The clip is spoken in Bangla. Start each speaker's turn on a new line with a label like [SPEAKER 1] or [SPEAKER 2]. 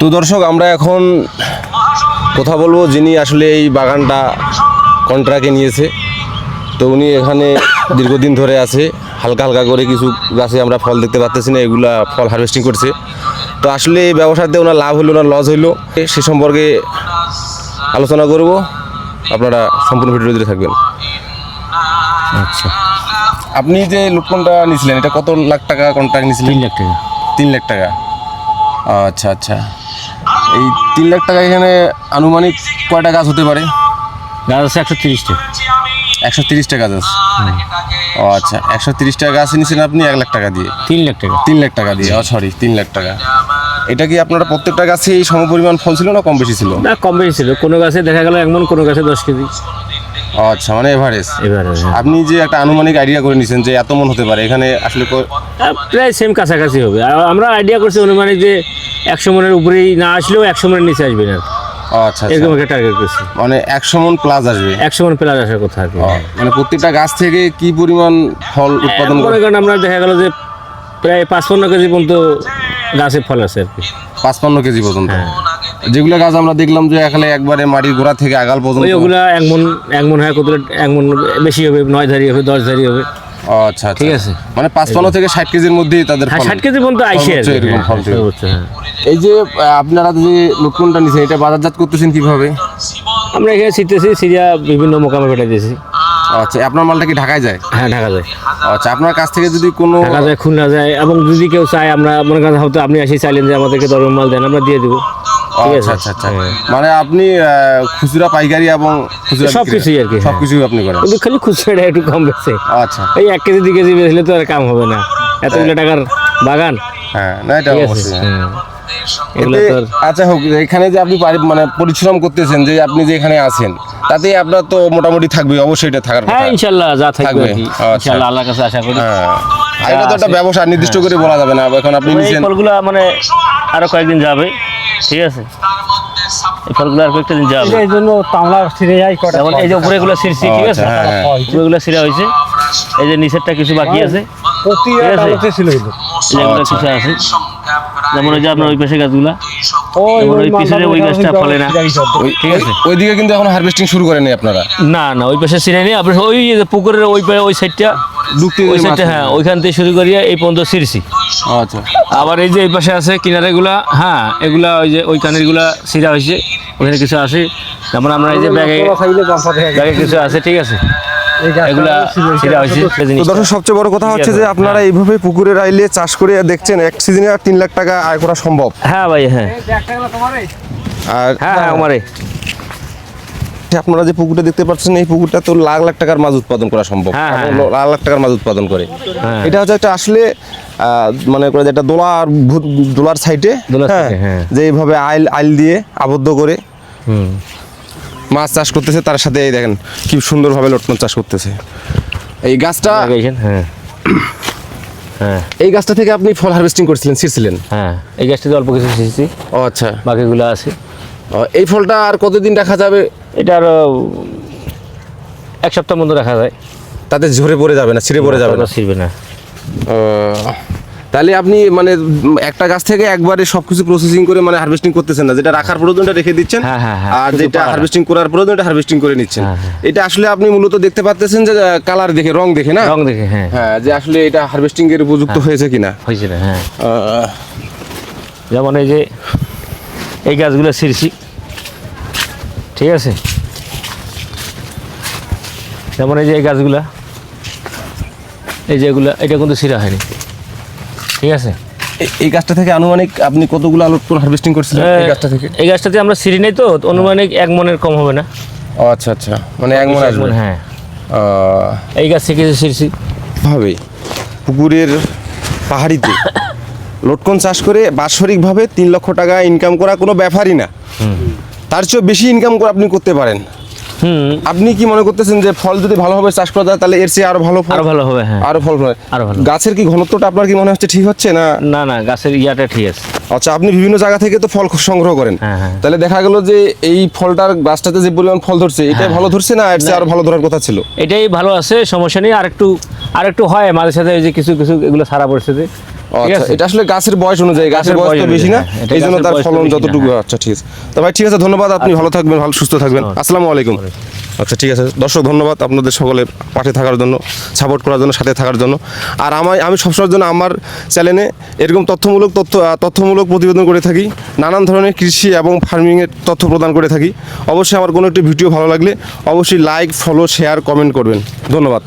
[SPEAKER 1] তো দর্শক আমরা এখন কথা বলব যিনি আসলে এই বাগানটা কন্ট্রাক্টে নিয়েছে। তো উনি এখানে দীর্ঘদিন ধরে আছে হালকা হালকা করে কিছু গাছে আমরা ফল দেখতে পাচ্তেছি না এগুলা ফল হারভেস্টিং করছে। তো আসলে এই ব্যবসাতে ওনার লাভ হইল না লস হইল। সে সম্পর্কে আলোচনা করব। আপনারা সম্পূর্ণ ভিডিও দিতে থাকবেন।
[SPEAKER 2] আচ্ছা।
[SPEAKER 1] আপনি যে লুটকনটা নিয়েছিলেন এটা কত লাখ টাকা কন্ট্রাক্ট নিয়েছিলেন?
[SPEAKER 2] তিন লাখ টাকা।
[SPEAKER 1] তিন লাখ টাকা। আচ্ছা আচ্ছা। এই তিন লাখ টাকা এখানে আনুমানিক কয়টা গাছ হতে পারে?
[SPEAKER 2] গাছ আছে একশো তিরিশটা।
[SPEAKER 1] একশো তিরিশটা গাছ আছে। ও আচ্ছা একশো তিরিশটা টাকা গাছ নিয়েছেন আপনি এক লাখ টাকা দিয়ে?
[SPEAKER 2] তিন লাখ টাকা।
[SPEAKER 1] তিন লাখ টাকা দিয়ে ও সরি তিন লাখ টাকা। এটা কি আপনারা প্রত্যেকটা গাছে এই সমপরিমাণ ফল ছিল না কম বেশি ছিল?
[SPEAKER 2] না কম বেশি ছিল। কোনো গাছে দেখা গেল এমন কোনো গাছে দশ কেজি।
[SPEAKER 1] আচ্ছা মানে এভারেজ
[SPEAKER 2] এবার
[SPEAKER 1] আপনি যে একটা আনুমানিক আইডিয়া করে নিয়েছেন যে এত মন হতে পারে এখানে আসলে ক-
[SPEAKER 2] প্রায় সেম কাছাকাছি হবে। আর আমরা আইডিয়া করছি অনুমানিক যে একশো মনের উপরেই না আসলেও একশো মনের নিচে আসবে না।
[SPEAKER 1] আচ্ছা আচ্ছা।
[SPEAKER 2] এরকম একটা টার্গেট করছি।
[SPEAKER 1] মানে একশো মন প্লাস আসবে?
[SPEAKER 2] একশো মন প্লাস আসার কথা আর কি।
[SPEAKER 1] মানে প্রত্যেকটা গাছ থেকে কি পরিমাণ ফল উৎপাদন করে?
[SPEAKER 2] মনে করেন আমরা দেখা গেল যে প্রায় পাঁচপন্ন কেজি পর্যন্ত গাছে ফল আছে আর কি।
[SPEAKER 1] পাঁচপান্ন কেজি পর্যন্ত? যেগুলো গাছ আমরা দেখলাম যে এখানে একবারে মাটির গোড়া থেকে আগাল পর্যন্ত
[SPEAKER 2] ওই ওগুলা এক মন এক মন হয় কত এক মন বেশি হবে নয় ধারি হবে দশ ধারি হবে
[SPEAKER 1] আচ্ছা আচ্ছা।
[SPEAKER 2] ঠিক আছে।
[SPEAKER 1] মানে পাঁচপান্ন থেকে ষাট কেজির মধ্যেই তাদের
[SPEAKER 2] হ্যাঁ ষাট কেজি পর্যন্ত আইসে।
[SPEAKER 1] এরকম
[SPEAKER 2] হ্যাঁ,
[SPEAKER 1] ফল
[SPEAKER 2] হ্যাঁ।
[SPEAKER 1] এই যে আপনারা যে লক্ষণটা নিছেন এটা বাজারজাত করতেছেন কীভাবে
[SPEAKER 2] আমরা এখানে শিখতেছি সিরিয়া বিভিন্ন মোকামে পেটে দিয়েছি
[SPEAKER 1] আচ্ছা আপনার মালটা কি ঢাকায় যায়
[SPEAKER 2] হ্যাঁ ঢাকা যায়
[SPEAKER 1] আচ্ছা আপনার কাছ থেকে যদি কোনো
[SPEAKER 2] ঢাকা যায় খুলনা যায় এবং যদি কেউ চায় আমরা মনে করেন হয়তো আপনি আসি চাইলেন যে আমাদেরকে দরম মাল দেন আমরা দিয়ে দিব ঠিক
[SPEAKER 1] আচ্ছা
[SPEAKER 2] আছে।
[SPEAKER 1] আচ্ছা আচ্ছা
[SPEAKER 2] হ্যাঁ।
[SPEAKER 1] মানে আপনি খুচরা পাইকারি এবং খুচরা
[SPEAKER 2] সব কিছুই আর কি, হ্যাঁ।
[SPEAKER 1] সব কিছুই আপনি করেন।
[SPEAKER 2] কিন্তু খালি খুচরাটা একটু কম বেছে
[SPEAKER 1] আচ্ছা।
[SPEAKER 2] এই এক কেজি দুই কেজি বেচলে তো আর কাম হবে না। এতগুলো টাকার বাগান।
[SPEAKER 1] হ্যাঁ না এটা অবশ্যই হ্যাঁ।
[SPEAKER 2] হ্যাঁ।
[SPEAKER 1] আচ্ছা হোক এখানে যে আপনি মানে পরিশ্রম করতেছেন যে আপনি যে এখানে আছেন তাতে আপনার তো মোটামুটি থাকবে অবশ্যই এটা থাকার কথা।
[SPEAKER 2] হ্যাঁ ইনশাল্লাহ যা থাকবে
[SPEAKER 1] আচ্ছা।
[SPEAKER 2] ইনশাল্লাহ আল্লাহর কাছে আশা করি।
[SPEAKER 1] হ্যাঁ। এটা তো একটা ব্যবসা নির্দিষ্ট করে বলা যাবে না এখন আপনি
[SPEAKER 2] ফলগুলো মানে আরও কয়েকদিন যাবে ঠিক আছে? এই ফলগুলো আর কয়েকটা দিন যাবে।
[SPEAKER 3] এই জন্য তামলা ছিঁড়ে যায়
[SPEAKER 2] যেমন এই যে ছিঁড়ছি ঠিক আছে?
[SPEAKER 1] আচ্ছা, হ্যাঁ, হ্যাঁ।
[SPEAKER 2] উপরেগুলো ছিঁড়া হয়েছে। এই যে নিচেরটা কিছু বাকি আছে। ঠিক আছে।
[SPEAKER 3] আদালতে ছিল এগুলো।
[SPEAKER 2] যেগুলো কিছু আছে। যেমন ওই যে আপনার ওই পাশে গাছগুলা।
[SPEAKER 3] ওই
[SPEAKER 2] যেমন ওই
[SPEAKER 3] ওই
[SPEAKER 2] পিছনে ওই গাছটা ফলে না। ঠিক আছে।
[SPEAKER 1] ওইদিকে কিন্তু এখন হারভেস্টিং শুরু করেনি আপনারা।
[SPEAKER 2] না না ওই পাশে ছিঁড়ে নেই। আপনার ওই পুকুরের ওই ওই সাইডটা ওই সাইডটা হ্যাঁ ওইখান থেকে শুরু করিয়া এই পর্যন্ত ছিঁড়ছি
[SPEAKER 1] আচ্ছা।
[SPEAKER 2] আবার এই যে এই পাশে আছে কিনারেগুলা হ্যাঁ এগুলা ওই যে ওই কানেরগুলা ছিঁড়া হয়েছে। ওখানে কিছু আছে। যেমন আমরা এই যে। ব্যাগে কিছু আছে ঠিক আছে।
[SPEAKER 1] দর্শক সবচেয়ে বড় কথা হচ্ছে যে আপনারা এইভাবে পুকুরে আইলে চাষ করে দেখছেন এক সিজনে আর তিন লাখ টাকা আয় করা সম্ভব।
[SPEAKER 2] হ্যাঁ ভাই হ্যাঁ।
[SPEAKER 1] আর
[SPEAKER 2] হ্যাঁ হ্যাঁ আমারে
[SPEAKER 1] আপনারা যে পুকুরটা দেখতে পাচ্ছেন এই পুকুরটা তো লাখ লাখ টাকার মাছ উৎপাদন করা সম্ভব।
[SPEAKER 2] হ্যাঁ, হ্যাঁ,
[SPEAKER 1] লাখ লাখ টাকার মাছ উৎপাদন করে।
[SPEAKER 2] হ্যাঁ।
[SPEAKER 1] এটা হচ্ছে একটা আসলে মানে করে একটা দোলার দোলার সাইডে
[SPEAKER 2] হ্যাঁ।
[SPEAKER 1] যে এইভাবে আইল আইল দিয়ে আবদ্ধ করে।
[SPEAKER 2] হুম।
[SPEAKER 1] মাছ চাষ করতেছে তার সাথে এই দেখেন কি সুন্দরভাবে লটকন চাষ করতেছে। এই গাছটা
[SPEAKER 2] হ্যাঁ। হ্যাঁ।
[SPEAKER 1] এই গাছটা থেকে আপনি ফল হারভেস্টিং করছিলেন ছিঁড়ছিলেন?
[SPEAKER 2] হ্যাঁ এই গাছটিতে অল্প কিছু শিখছি
[SPEAKER 1] ও আচ্ছা।
[SPEAKER 2] বাকিগুলো আছে।
[SPEAKER 1] এই ফলটা আর কতদিন রাখা যাবে?
[SPEAKER 2] এটা আর এক সপ্তাহ মতো রাখা যায়।
[SPEAKER 1] তাতে ঝরে পড়ে যাবে না ছিঁড়ে পড়ে যাবে না?
[SPEAKER 2] ছিড়বে না।
[SPEAKER 1] তাহলে আপনি মানে একটা গাছ থেকে একবারে সবকিছু প্রসেসিং করে মানে হারভেস্টিং করতেছেন না যেটা রাখার প্রয়োজনটা রেখে দিচ্ছেন
[SPEAKER 2] হ্যাঁ, হ্যাঁ, হ্যাঁ,
[SPEAKER 1] আর যেটা। হারভেস্টিং করার প্রয়োজনটা হারভেস্টিং করে নিচ্ছেন। এটা আসলে আপনি মূলত দেখতে পাচ্ছেন যে কালার দেখে রং দেখে না?
[SPEAKER 2] রং দেখে হ্যাঁ।
[SPEAKER 1] হ্যাঁ যে আসলে এটা হারভেস্টিং এর উপযুক্ত হয়েছে কিনা?
[SPEAKER 2] হয়েছে হ্যাঁ। যেমন এই যে এই গাছগুলো ছিঁড়ছি। ঠিক আছে? যেমন এই যে এই গাছগুলা এই যে এগুলা এটা কিন্তু ছিঁড়া হয়নি। ঠিক আছে?
[SPEAKER 1] এই গাছটা থেকে আনুমানিক আপনি কতগুলো আলু হারভেস্টিং করছিলেন এই গাছটা থেকে?
[SPEAKER 2] এই গাছটাতে আমরা ছিঁড়ি নেই তো অনুমানিক এক মনের কম হবে না।
[SPEAKER 1] ও আচ্ছা আচ্ছা। মানে এক মন আসবে।
[SPEAKER 2] হ্যাঁ। এই গাছ থেকে যে ছিঁড়ছি
[SPEAKER 1] ভাবে পুকুরের পাহাড়িতে লটকন চাষ করে বাৎসরিকভাবে তিন লক্ষ টাকা ইনকাম করা কোনো ব্যাপারই না। তার চেয়েও বেশি ইনকাম করে আপনি করতে পারেন। আপনি কি মনে করতেছেন যে ফল যদি ভালোভাবে চাষ করা যায় তাহলে এর চেয়ে আরও ভালো
[SPEAKER 2] আরও ভালো হবে হ্যাঁ।
[SPEAKER 1] আরও ফল হয়।
[SPEAKER 2] আরও ভালো।
[SPEAKER 1] গাছের কি ঘনত্বটা আপনার কি মনে হচ্ছে ঠিক হচ্ছে না?
[SPEAKER 2] না না গাছের ইয়াটা ঠিক আছে।
[SPEAKER 1] আচ্ছা আপনি বিভিন্ন জায়গা থেকে তো ফল সংগ্রহ করেন।
[SPEAKER 2] হ্যাঁ, হ্যাঁ।
[SPEAKER 1] তাহলে দেখা গেল যে এই ফলটার গাছটাতে যে পরিমাণ ফল ধরছে এটাই ভালো ধরছে না? এর চেয়ে আরও ভালো ধরার কথা ছিল?
[SPEAKER 2] এটাই ভালো আছে সমস্যা নেই। আর একটু আর একটু হয় মাঝে সাথে যে কিছু কিছু এগুলো সারা পড়ছে
[SPEAKER 1] আচ্ছা এটা আসলে গাছের বয়স অনুযায়ী গাছের বয়স তো বেশি না এই জন্য তার ফলন যতটুকু। আচ্ছা ঠিক আছে। তো ভাই ঠিক আছে ধন্যবাদ আপনি ভালো থাকবেন ভালো সুস্থ থাকবেন। আসসালামু আলাইকুম। আচ্ছা ঠিক আছে দর্শক ধন্যবাদ আপনাদের সকলের পাশে থাকার জন্য সাপোর্ট করার জন্য সাথে থাকার জন্য। আর আমার আমি সবসময়ের জন্য আমার চ্যানেলে এরকম তথ্যমূলক তথ্য তথ্যমূলক প্রতিবেদন করে থাকি নানান ধরনের কৃষি এবং ফার্মিংয়ের তথ্য প্রদান করে থাকি। অবশ্যই আমার কোনো একটি ভিডিও ভালো লাগলে অবশ্যই লাইক ফলো শেয়ার কমেন্ট করবেন। ধন্যবাদ।